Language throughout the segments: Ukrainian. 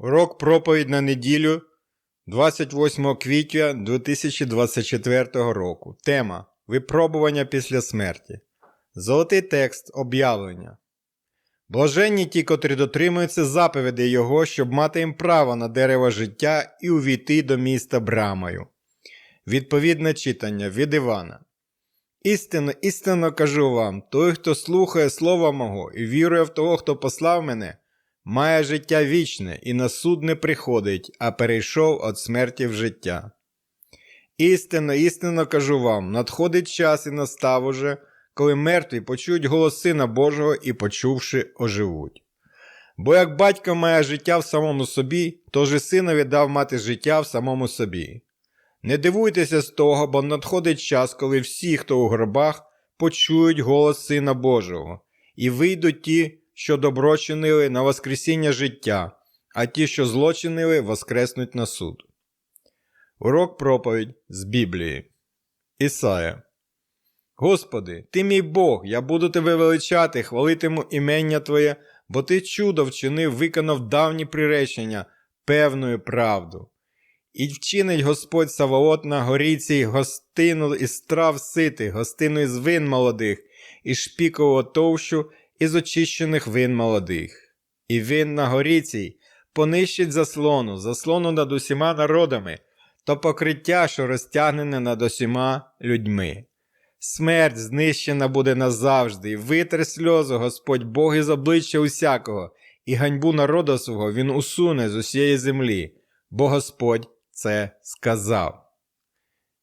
Урок проповідь на неділю 28 квітня 2024 року. Тема Випробування після смерті. Золотий текст об'явлення. Блаженні ті, котрі дотримуються заповідей Його, щоб мати їм право на дерево життя і увійти до міста брамою. Відповідне читання від Івана. Істинно, істинно кажу вам: той, хто слухає Слова мого і вірує в того, хто послав мене, має життя вічне і на суд не приходить, а перейшов від смерті в життя. Істинно, істинно кажу вам: надходить час і настав уже, коли мертві почують голос Сина Божого і, почувши, оживуть. Бо як батько має життя в самому собі, то ж і синові дав мати життя в самому собі. Не дивуйтеся з того, бо надходить час, коли всі, хто у гробах, почують голос Сина Божого, і вийдуть ті, що добро чинили на Воскресіння життя, а ті, що зло чинили, воскреснуть на суд. Урок проповідь з Біблії. Ісая. Господи, Ти мій Бог, я буду тебе величати, хвалитиму імення Твоє, бо Ти чудо вчинив, виконав давні приречення, певною правду. І вчинить Господь Саваот на горі цій гостину із трав ситих, гостину із вин молодих, і шпікову товщу із очищених вин молодих. І він на горі цій понищить заслону, заслону над усіма народами, то покриття, що розтягнене над усіма людьми. Смерть знищена буде назавжди, і витре сльозу Господь Бог із обличчя усякого, і ганьбу народу свого він усуне з усієї землі, бо Господь це сказав.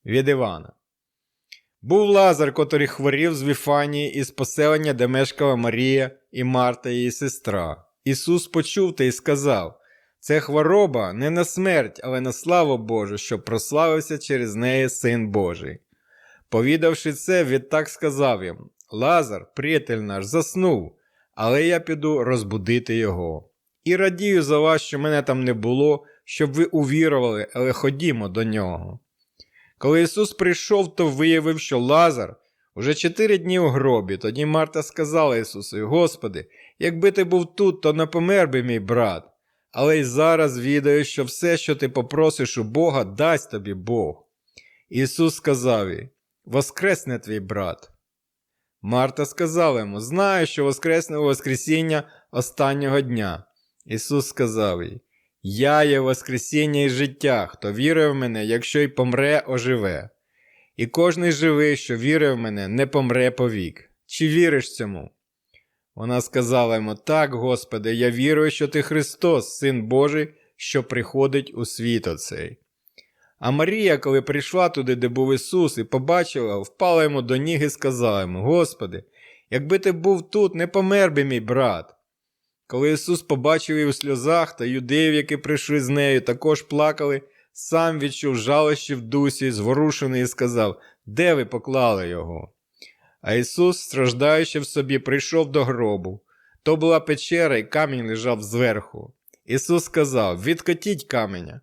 Від Івана. Був Лазар, котрий хворів з Віфанії із поселення, де мешкала Марія і Марта її сестра. Ісус почув те і сказав: це хвороба не на смерть, але на славу Божу, щоб прославився через неї Син Божий. Повідавши це, відтак сказав їм: Лазар, приятель наш, заснув, але я піду розбудити його. І радію за вас, що мене там не було, щоб ви увірували, але ходімо до нього. Коли Ісус прийшов, то виявив, що Лазар уже чотири дні у гробі. Тоді Марта сказала Ісусу: Господи, якби ти був тут, то не помер би мій брат. Але й зараз відаю, що все, що ти попросиш у Бога, дасть тобі Бог. Ісус сказав їй: Воскресне твій брат. Марта сказала йому: Знаю, що воскресне у Воскресіння останнього дня. Ісус сказав їй: Я є Воскресіння і життя, хто вірує в мене, якщо й помре, оживе. І кожний живий, що вірує в мене, не помре повік. Чи віриш цьому? Вона сказала йому: Так, Господи, я вірую, що ти Христос, Син Божий, що приходить у світ оцей. А Марія, коли прийшла туди, де був Ісус, і побачила, впала йому до ніг і сказала йому: Господи, якби ти був тут, не помер би мій брат. Коли Ісус побачив її у сльозах та юдеїв, які прийшли з нею, також плакали, сам відчув жалощі в дусі, зворушений і сказав: Де ви поклали його? А Ісус, страждаючи в собі, прийшов до гробу. То була печера, і камінь лежав зверху. Ісус сказав: Відкотіть каменя.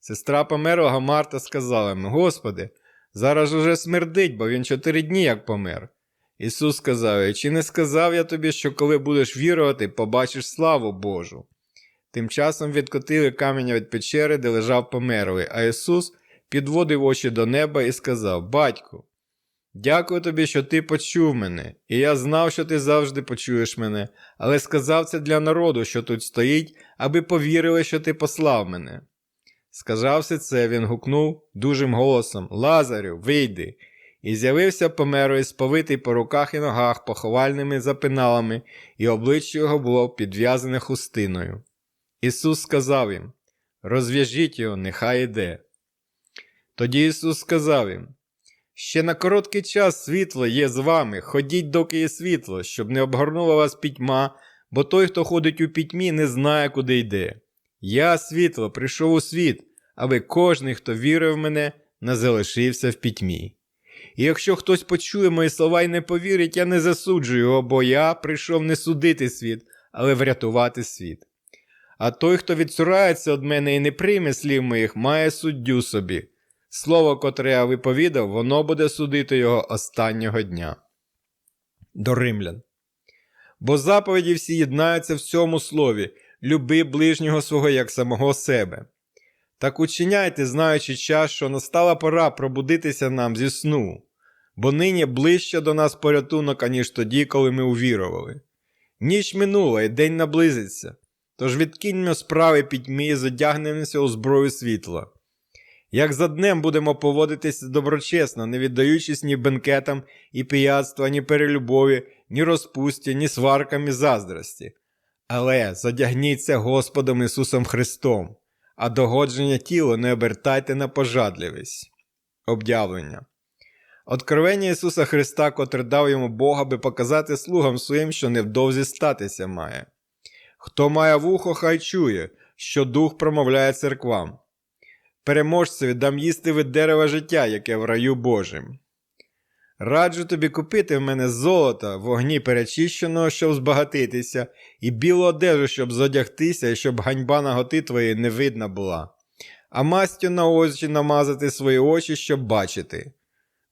Сестра померлого Марта сказала йому: Господи, зараз уже смердить, бо він чотири дні як помер. Ісус сказав чи не сказав я тобі, що коли будеш вірувати, побачиш славу Божу. Тим часом відкотили каменя від печери, де лежав померлий, а Ісус підводив очі до неба і сказав: Батьку, дякую тобі, що ти почув мене, і я знав, що ти завжди почуєш мене, але сказав це для народу, що тут стоїть, аби повірили, що ти послав мене. Сказавши це, він гукнув дужим голосом Лазарю, вийди. І з'явився померлий, сповитий по руках і ногах поховальними запиналами, і обличчя його було підв'язане хустиною. Ісус сказав їм: Розв'яжіть його, нехай іде. Тоді Ісус сказав їм: Ще на короткий час світло є з вами, ходіть, доки є світло, щоб не обгорнула вас пітьма, бо той, хто ходить у пітьмі, не знає, куди йде. Я, світло, прийшов у світ, аби кожний, хто вірив в мене, не залишився в пітьмі. І якщо хтось почує мої слова і не повірить, я не засуджую його, бо я прийшов не судити світ, але врятувати світ. А той, хто відсурається від мене і не прийме слів моїх, має суддю собі. Слово, котре я виповідав, воно буде судити його останнього дня. До римлян. Бо заповіді всі єднаються в цьому слові люби ближнього свого як самого себе. Так учиняйте, знаючи час, що настала пора пробудитися нам зі сну, бо нині ближче до нас порятунок, аніж тоді, коли ми увірували. Ніч минула, і день наблизиться, тож відкиньмо справи пітьмі і задягнемося у зброю світла. Як за днем будемо поводитися доброчесно, не віддаючись ні бенкетам і пияцтва, ні перелюбові, ні розпусті, ні сваркам і заздрості. Але задягніться Господом Ісусом Христом, а догодження тіла не обертайте на пожадливість. Об'явлення. Откровення Ісуса Христа, котре дав йому Бог, аби показати слугам своїм, що невдовзі статися має. Хто має вухо, хай чує, що Дух промовляє церквам. Переможцеві дам їсти від дерева життя, яке в раю Божим. Раджу тобі купити в мене золота, вогні перечищеного, щоб збагатитися, і білу одежу, щоб зодягтися, і щоб ганьба наготи твоєї не видна була, а мастю на очі намазати свої очі, щоб бачити.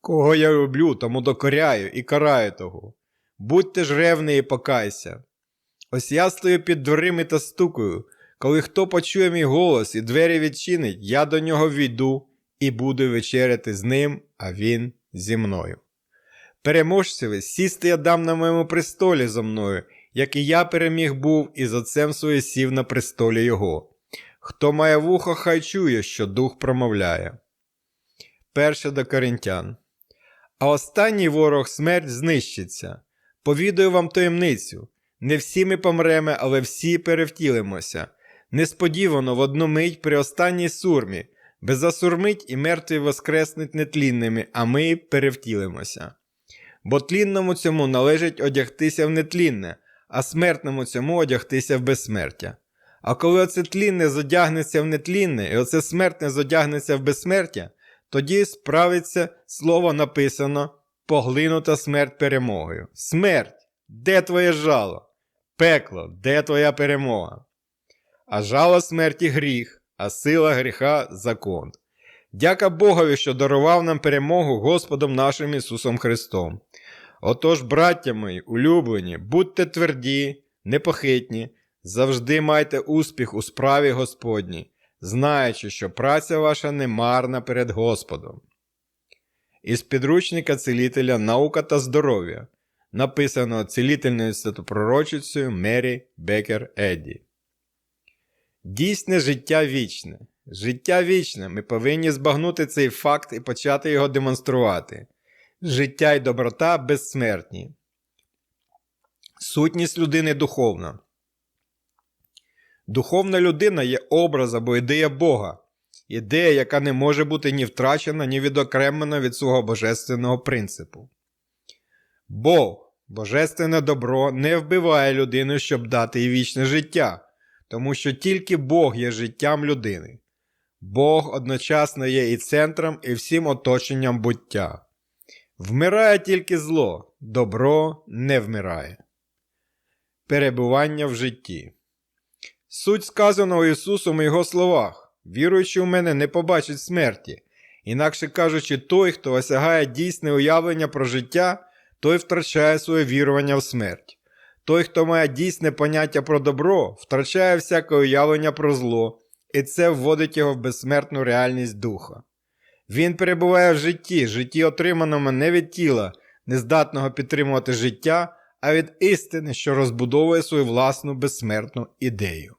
Кого я люблю, тому докоряю і караю того. Будьте ж ревний і покайся. Ось я стою під дверима та стукаю. Коли хто почує мій голос і двері відчинить, я до нього війду і буду вечеряти з ним, а він зі мною. Переможцеві, сісти я дам на моєму престолі зо мною, як і я переміг був і з отцем своє сів на престолі його. Хто має вухо, хай чує, що дух промовляє. Перше до коринтян. А останній ворог смерть знищиться. Повідаю вам таємницю. Не всі ми помремо, але всі перевтілимося. Несподівано в одну мить при останній сурмі, беззасурмить і мертві воскреснуть нетлінними, а ми перевтілимося. Бо тлінному цьому належить одягтися в нетлінне, а смертному цьому одягтися в безсмертя. А коли оце тлінне зодягнеться в нетлінне, і оце смертне зодягнеться в безсмертя, тоді справиться слово написано поглинута смерть перемогою. Смерть, де твоє жало? Пекло, де твоя перемога? А жало смерті гріх, а сила гріха закон. Дяка Богові, що дарував нам перемогу Господом нашим Ісусом Христом. Отож, браття мої, улюблені, будьте тверді, непохитні, завжди майте успіх у справі Господній, знаючи, що праця ваша не марна перед Господом. Із підручника цілителя Наука та здоров'я, написано цілительною святопророчицею Мері Бекер Едді. Дійсне життя вічне. Життя вічне. Ми повинні збагнути цей факт і почати його демонструвати. Життя й доброта безсмертні. Сутність людини духовна. Духовна людина є образ або ідея Бога, ідея, яка не може бути ні втрачена, ні відокремлена від свого божественного принципу. Бог, божественне добро, не вбиває людину, щоб дати їй вічне життя, тому що тільки Бог є життям людини. Бог одночасно є і центром, і всім оточенням буття. Вмирає тільки зло, добро не вмирає. Перебування в житті. Суть сказаного Ісусом у Його словах, віруючи в мене, не побачить смерті. Інакше кажучи, той, хто осягає дійсне уявлення про життя, той втрачає своє вірування в смерть. Той, хто має дійсне поняття про добро, втрачає всяке уявлення про зло, і це вводить його в безсмертну реальність духа. Він перебуває в житті, житті, отриманому не від тіла, нездатного підтримувати життя, а від істини, що розбудовує свою власну безсмертну ідею.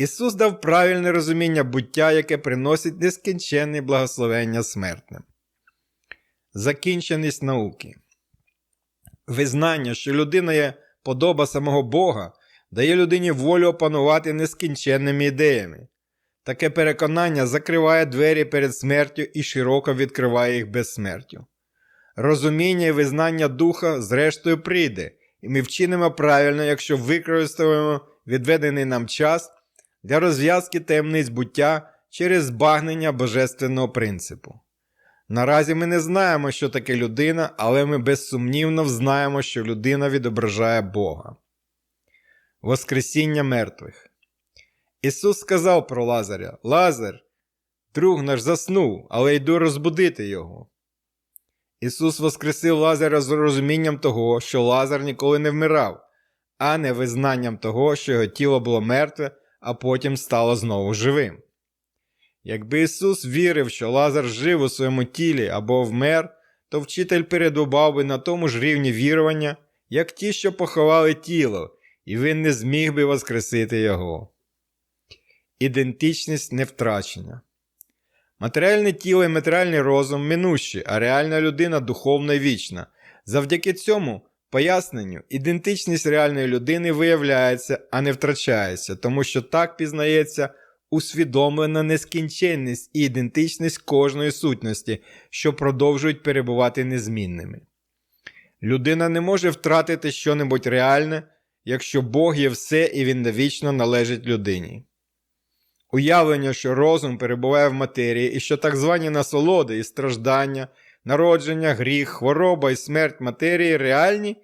Ісус дав правильне розуміння буття, яке приносить нескінченне благословення смертним. Закінченість науки. Визнання, що людина є подоба самого Бога, дає людині волю опанувати нескінченними ідеями. Таке переконання закриває двері перед смертю і широко відкриває їх безсмертю. Розуміння і визнання духа, зрештою, прийде, і ми вчинимо правильно, якщо використовуємо відведений нам час для розв'язки таємниць буття через збагнення божественного принципу. Наразі ми не знаємо, що таке людина, але ми безсумнівно взнаємо, що людина відображає Бога. Воскресіння мертвих. Ісус сказав про Лазаря: Лазар, друг наш заснув, але йду розбудити його. Ісус воскресив Лазаря з розумінням того, що Лазар ніколи не вмирав, а не визнанням того, що його тіло було мертве, а потім стало знову живим. Якби Ісус вірив, що Лазар жив у своєму тілі або вмер, то вчитель передубав би на тому ж рівні вірування, як ті, що поховали тіло, і він не зміг би воскресити його. Ідентичність не втрачена. Матеріальне тіло і матеріальний розум минущі, а реальна людина духовна і вічна. Завдяки цьому поясненню ідентичність реальної людини виявляється, а не втрачається, тому що так пізнається усвідомлена нескінченність і ідентичність кожної сутності, що продовжують перебувати незмінними. Людина не може втратити щонебудь реальне, якщо Бог є все і він навічно належить людині. Уявлення, що розум перебуває в матерії і що так звані насолоди і страждання, народження, гріх, хвороба і смерть матерії реальні,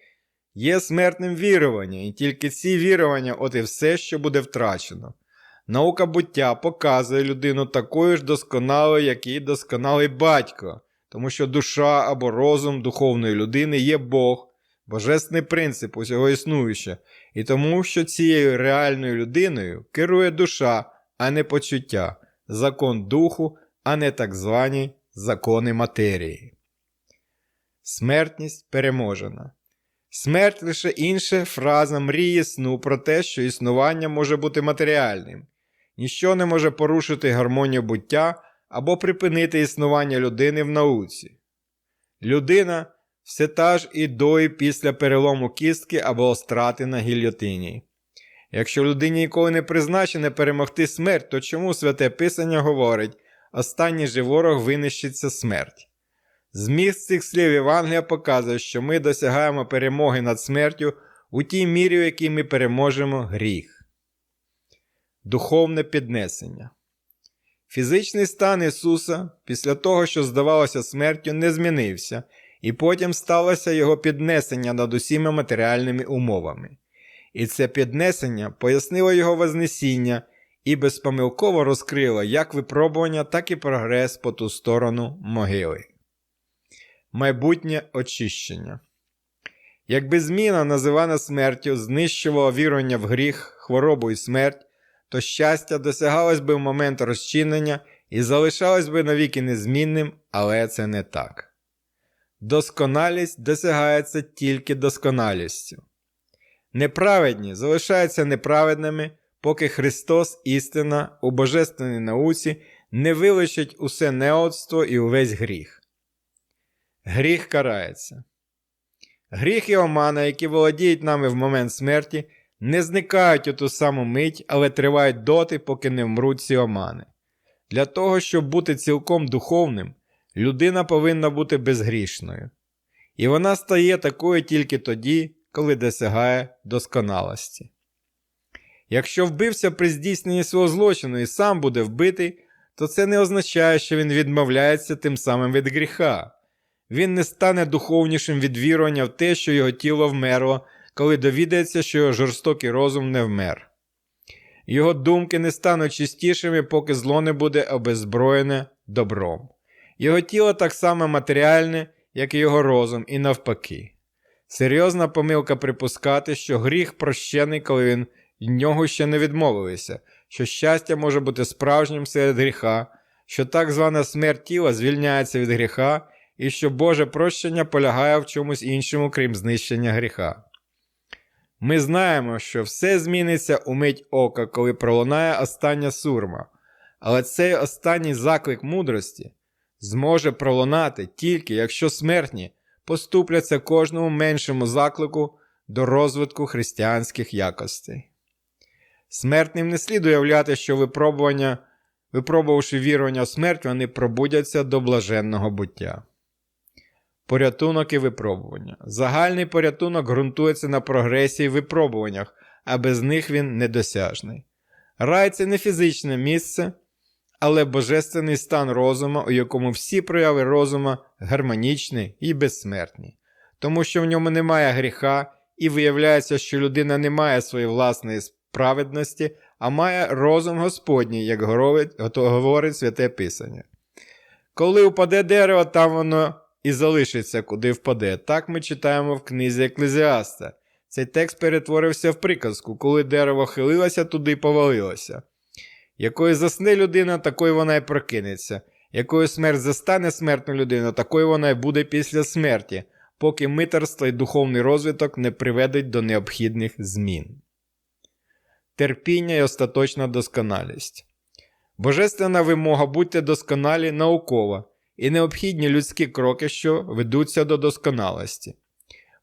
є смертним віруванням, і тільки ці вірування от і все, що буде втрачено. Наука буття показує людину такою ж досконалою, як і досконалий батько, тому що душа або розум духовної людини є Бог, божественний принцип усього існуюче, і тому, що цією реальною людиною керує душа, а не почуття, закон духу, а не так звані закони матерії. Смертність переможена. Смерть лише інша фраза мрії сну про те, що існування може бути матеріальним. Ніщо не може порушити гармонію буття або припинити існування людини в науці. Людина все та ж і до і після перелому кістки або страти на гільйотині. Якщо людині ніколи не призначене перемогти смерть, то чому святе Писання говорить останній же ворог винищиться смерть? Зміст цих слів Євангелія показує, що ми досягаємо перемоги над смертю у тій мірі, у якій ми переможемо гріх. Духовне піднесення. Фізичний стан Ісуса після того, що здавалося смертю, не змінився, і потім сталося Його піднесення над усіма матеріальними умовами. І це піднесення пояснило Його Вознесіння і безпомилково розкрило як випробування, так і прогрес по ту сторону могили. Майбутнє очищення. Якби зміна, називана смертю, знищувала вірування в гріх, хворобу і смерть, то щастя досягалось би в момент розчинення і залишалось би навіки незмінним, але це не так. Досконалість досягається тільки досконалістю. Неправедні залишаються неправедними, поки Христос, істина у божественній науці не вилучить усе неодство і увесь гріх. Гріх карається. Гріх і омана, які володіють нами в момент смерті, не зникають у ту саму мить, але тривають доти, поки не вмруть ці омани. Для того, щоб бути цілком духовним, людина повинна бути безгрішною. І вона стає такою тільки тоді, коли досягає досконалості. Якщо вбився при здійсненні свого злочину і сам буде вбитий, то це не означає, що він відмовляється тим самим від гріха. Він не стане духовнішим від вірування в те, що його тіло вмерло, коли довідається, що його жорстокий розум не вмер. Його думки не стануть чистішими, поки зло не буде обезброєне добром. Його тіло так само матеріальне, як і його розум, і навпаки. Серйозна помилка припускати, що гріх прощений, коли він від нього ще не відмовилися, що щастя може бути справжнім серед гріха, що так звана смерть тіла звільняється від гріха, і що Боже прощення полягає в чомусь іншому, крім знищення гріха. Ми знаємо, що все зміниться у мить ока, коли пролунає остання сурма, але цей останній заклик мудрості зможе пролунати тільки якщо смертні поступляться кожному меншому заклику до розвитку християнських якостей. Смертним не слід уявляти, що випробування, випробувавши вірування в смерть, вони пробудяться до блаженного буття. Порятунок і випробування. Загальний порятунок ґрунтується на прогресії в випробуваннях, а без них він недосяжний. Рай це не фізичне місце, але божественний стан розума, у якому всі прояви розума гармонічні і безсмертні, тому що в ньому немає гріха, і виявляється, що людина не має своєї власної справедності, а має розум Господній, як говорить святе Писання. Коли упаде дерево, там воно і залишиться, куди впаде. Так ми читаємо в книзі Еклезіаста. Цей текст перетворився в приказку, коли дерево хилилося, туди повалилося. Якою засне людина, такою вона й прокинеться. Якою смерть застане смертну людину, такою вона й буде після смерті, поки митерство і духовний розвиток не приведуть до необхідних змін. Терпіння і остаточна досконалість. Божественна вимога будьте досконалі наукова і необхідні людські кроки, що ведуться до досконалості.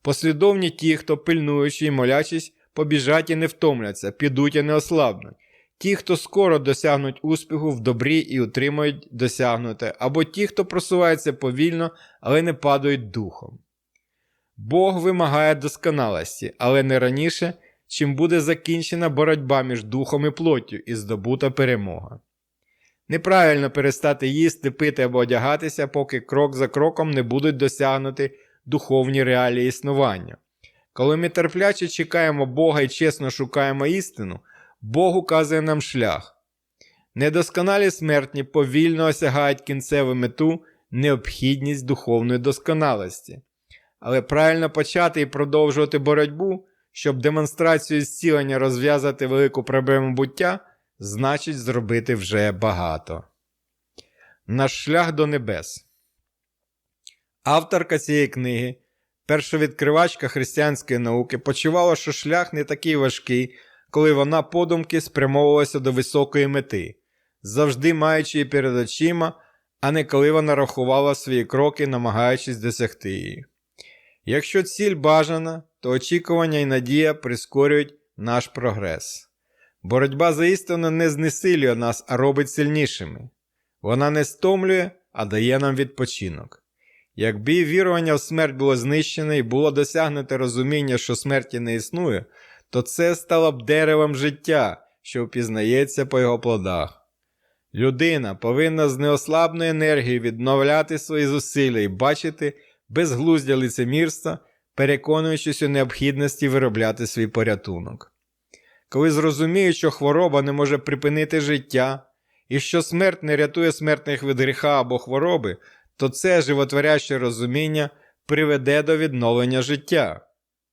Послідовні ті, хто пильнуючи і молячись, побіжать і не втомляться, підуть і не ослабнуть. Ті, хто скоро досягнуть успіху в добрі і утримують досягнуте, або ті, хто просувається повільно, але не падають духом. Бог вимагає досконалості, але не раніше, чим буде закінчена боротьба між духом і плоттю і здобута перемога. Неправильно перестати їсти, пити або одягатися, поки крок за кроком не будуть досягнути духовні реалії існування. Коли ми терпляче чекаємо Бога і чесно шукаємо істину, Бог указує нам шлях. Недосконалі смертні повільно осягають кінцеву мету необхідність духовної досконалості. Але правильно почати і продовжувати боротьбу, щоб демонстрацію зцілення розв'язати велику проблему буття, значить зробити вже багато. Наш шлях до небес. Авторка цієї книги, першовідкривачка християнської науки, почувала, що шлях не такий важкий, коли вона подумки спрямовувалася до високої мети, завжди маючи її перед очима, а не коли вона рахувала свої кроки, намагаючись досягти її. Якщо ціль бажана, то очікування і надія прискорюють наш прогрес. Боротьба за істину не знесилює нас, а робить сильнішими. Вона не стомлює, а дає нам відпочинок. Якби вірування в смерть було знищене і було досягнуте розуміння, що смерті не існує, то це стало б деревом життя, що впізнається по його плодах. Людина повинна з неослабною енергією відновляти свої зусилля і бачити безглуздя лицемірства, переконуючись у необхідності виробляти свій порятунок. Коли зрозуміють, що хвороба не може припинити життя, і що смерть не рятує смертних від гріха або хвороби, то це животворяще розуміння приведе до відновлення життя.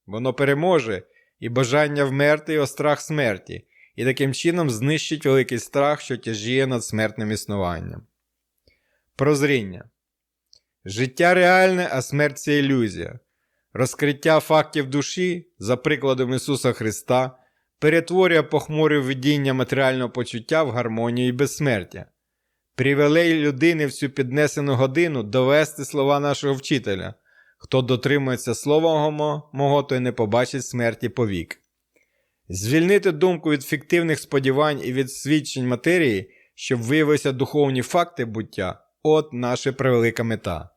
Воно переможе і бажання вмерти, і острах смерті, і таким чином знищить великий страх, що тяжіє над смертним існуванням. Прозріння. Життя реальне, а смерть це ілюзія. Розкриття фактів душі, за прикладом Ісуса Христа, перетворює похмурі видіння матеріального почуття в гармонію і безсмертя. Привелей людини в цю піднесену годину довести слова нашого вчителя. Хто дотримується слова мого, той не побачить смерті повік. Звільнити думку від фіктивних сподівань і від свідчень матерії, щоб виявилися духовні факти буття от наша превелика мета.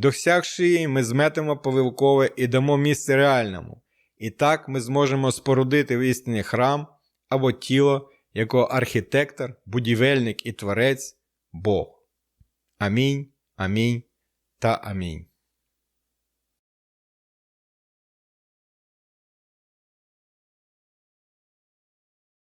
Досягши її, ми зметимо повилкове і дамо місце реальному. І так ми зможемо спорудити в істині храм або тіло, якого архітектор, будівельник і творець Бог. Амінь, амінь та амінь.